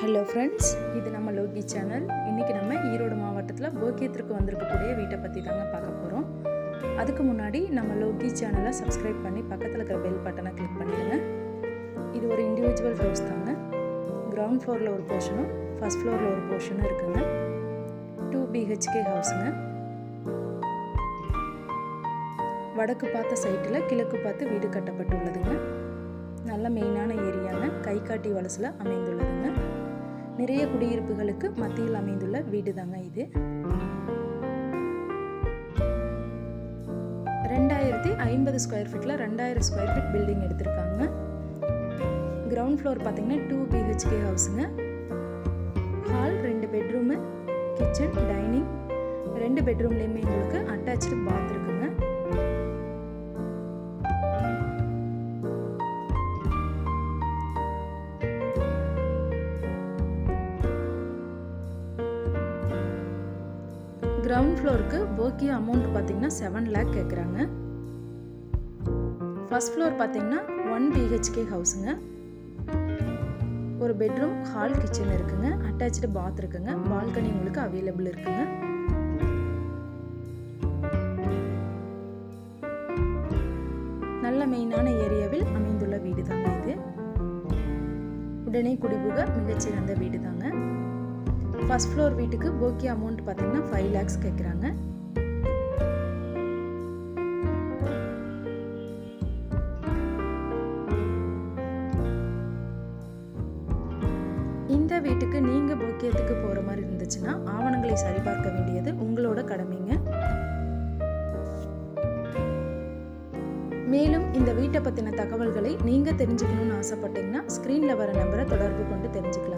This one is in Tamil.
ஹலோ ஃப்ரெண்ட்ஸ் இது நம்ம லோகி சேனல் இன்றைக்கி நம்ம ஈரோடு மாவட்டத்தில் போக்கியத்திற்கு வந்திருக்கக்கூடிய வீட்டை பற்றி தாங்க பார்க்க போகிறோம் அதுக்கு முன்னாடி நம்ம லோகி சேனலை சப்ஸ்கிரைப் பண்ணி பக்கத்தில் இருக்கிற பெல் பட்டனை கிளிக் பண்ணிடுங்க. இது ஒரு இண்டிவிஜுவல் ஹவுஸ் தாங்க. கிரவுண்ட் ஃப்ளோரில் ஒரு போர்ஷனும் ஃபஸ்ட் ஃப்ளோரில் ஒரு போர்ஷனும் இருக்குங்க. டூ பிஹெச்கே ஹவுஸுங்க வடக்கு பார்த்த சைட்டில் கிழக்கு பார்த்து வீடு கட்டப்பட்டுள்ளதுங்க. நல்ல மெயினான ஏரியாங்க கைகாட்டி வலசில் அமைந்துள்ளதுங்க. நிறைய குடியிருப்புகளுக்கு மத்தியில் அமைந்துள்ள வீடு தாங்க இது. ரெண்டாயிரத்தி ஐம்பது ஸ்கொயர் ஃபீட்டில் ரெண்டாயிரம் ஸ்கொயர் ஃபீட் பில்டிங் எடுத்திருக்காங்க. கிரவுண்ட் ஃப்ளோர் பார்த்தீங்கன்னா டூ பிஹெச்கே ஹவுஸுங்க ஹால் ரெண்டு பெட்ரூமு கிச்சன் டைனிங் ரெண்டு பெட்ரூம்லேயுமே உங்களுக்கு அட்டாச்சு பாத் இருக்குங்க கிரவுண்ட் ஃப்ளோருக்கு போக்கிய அமௌண்ட் பார்த்தீங்கன்னா செவன் லேக் கேட்குறாங்க ஃபர்ஸ்ட் ஃப்ளோர் பார்த்தீங்கன்னா ஒன் பிஹெச்கே ஹவுஸுங்க ஒரு பெட்ரூம் ஹால் கிச்சன் இருக்குங்க. அட்டாச்சு பாத் இருக்குங்க. பால்கனி உங்களுக்கு அவைலபிள் இருக்குங்க. நல்ல மெயினான ஏரியாவில் அமைந்துள்ள வீடு தாங்க இது. உடனே குடிபுக மிகச்சிறந்த வீடு தாங்க ஃபர்ஸ்ட் ஃப்ளோர் வீட்டுக்கு போக்கி அமௌண்ட் பார்த்தீங்கன்னா ஃபைவ் லேக்ஸ் கேட்குறாங்க இந்த வீட்டுக்கு நீங்கள் போக்கியத்துக்கு போகிற மாதிரி இருந்துச்சுன்னா ஆவணங்களை சரிபார்க்க வேண்டியது உங்களோட கடமைங்க. மேலும் இந்த வீட்டை பற்றின தகவல்களை நீங்கள் தெரிஞ்சுக்கணும்னு ஆசைப்பட்டீங்கன்னா ஸ்க்ரீனில் வர நம்பரை தொடர்பு கொண்டு தெரிஞ்சுக்கலாம்.